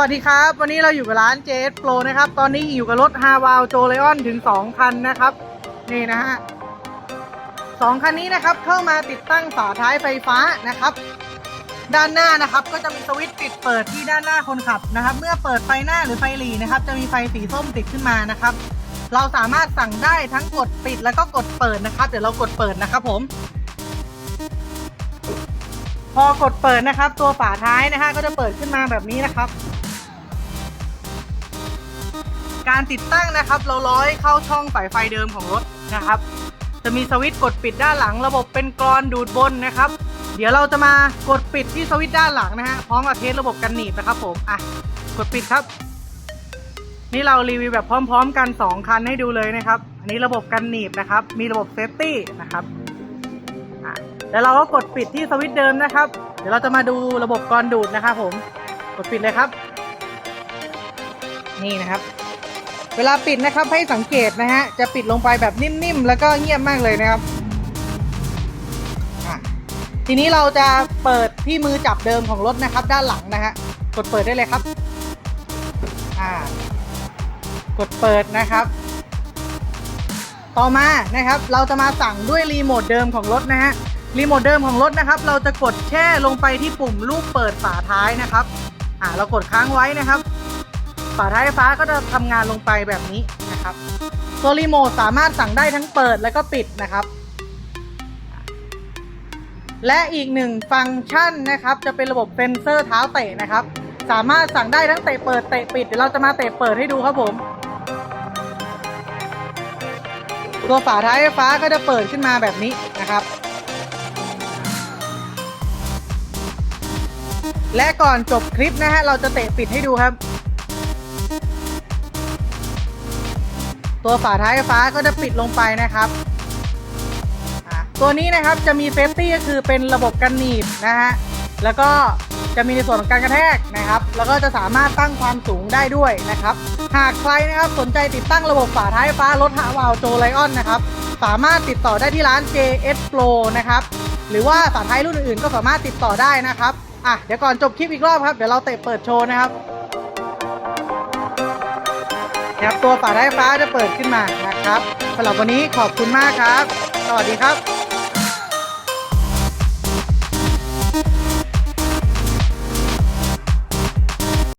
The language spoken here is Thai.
วัสดีครับ วันนี้เราอยู่กับร้าน JS Pro นะครับ ตอนนี้อยู่กับรถ h a v a l j o l e o n ถึง 2 คันนะครับ นี่นะฮะสองคันนี้นะครับเข้ามาติดตั้งฝาท้ายไฟฟ้านะครับ ด้านหน้านะครับก็จะมีสวิตช์ปิดเปิดที่ด้านหน้าคนขับนะครับ เมื่อเปิดไฟหน้าหรือไฟหลีนะครับ จะมีไฟสีส้มติดขึ้นมานะครับ เราสามารถสั่งได้ทั้งกดปิดแล้วก็กดเปิดนะครับ เดี๋ยวเรากดเปิดนะครับผมพอกดเปิดนะครับ ตัวฝาท้ายนะฮะก็จะเปิดขึ้นมาแบบนี้นะครับ การติดตั้งนะครับ เราร้อยเข้าช่องสายไฟเดิมของรถนะครับ จะมีสวิตช์กดปิดด้านหลัง ระบบเป็นกรอนดูดบนนะครับ เดี๋ยวเราจะมากดปิดที่สวิตช์ด้านหลังนะฮะพร้อมกับเทสระบบกันหนีบนะครับผมอะกดปิดครับ นี่เรารีวิวแบบพร้อม ๆ กัน 2 คันให้ดูเลยนะครับ อันนี้ระบบกันหนีบนะครับ มีระบบเซฟตี้นะครับแล้วเราก็กดปิดที่สวิตช์เดิมนะครับ เดี๋ยวเราจะมาดูระบบกรอนดูดนะครับผม กดปิดเลยครับ นี่นะครับ เวลาปิดนะครับให้สังเกตนะฮะจะปิดลงไปแบบนิ่มๆ แล้วก็เงียบมากเลยนะครับทีนี้เราจะเปิดที่มือจับเดิมของรถนะครับ ด้านหลังนะฮะกดเปิดได้เลยครับอ่ากดเปิดนะครับ ต่อมานะครับ เราจะมาสั่งด้วยรีโมทเดิมของรถนะฮะรีโมทเดิมของรถนะครับ เราจะกดแช่ลงไปที่ปุ่มลูกเปิดฝาท้ายนะครับอ่าเรากดค้างไว้นะครับ ฝาท้ายไฟฟ้าก็จะทำงานลงไปแบบนี้นะครับ ตัวรีโมทสามารถสั่งได้ทั้งเปิดและก็ปิดนะครับ และอีกหนึ่งฟังก์ชันนะครับ จะเป็นระบบเซ็นเซอร์เท้าเตะนะครับ สามารถสั่งได้ทั้งเตะเปิดเตะปิดเดี๋ยวเราจะมาเตะเปิดให้ดูครับผม ตัวฝาท้ายไฟฟ้าก็จะเปิดขึ้นมาแบบนี้นะครับ และก่อนจบคลิปนะฮะเราจะเตะปิดให้ดูครับ ตัวฝาท้ายไฟฟ้าก็จะปิดลงไปนะครับ ตัวนี้นะครับจะมีเซฟตี้ก็คือเป็นระบบกันหนีบนะฮะ แล้วก็จะมีในส่วนของการกระแทกนะครับ แล้วก็จะสามารถตั้งความสูงได้ด้วยนะครับ หากใครนะครับสนใจติดตั้งระบบฝาท้ายไฟฟ้ารถฮาวาวโจไลออนนะครับ สามารถติดต่อได้ที่ร้าน JS Pro นะครับ หรือว่าฝาท้ายรุ่นอื่นๆก็สามารถติดต่อได้นะครับ อะเดี๋ยวก่อนจบคลิปอีกรอบครับ เดี๋ยวเราเตะเปิดโชว์นะครับ นะครับตัวฝาท้ายฟ้าจะเปิดขึ้นมานะครับสำหรับวันนี้ขอบคุณมากครับ สวัสดีครับ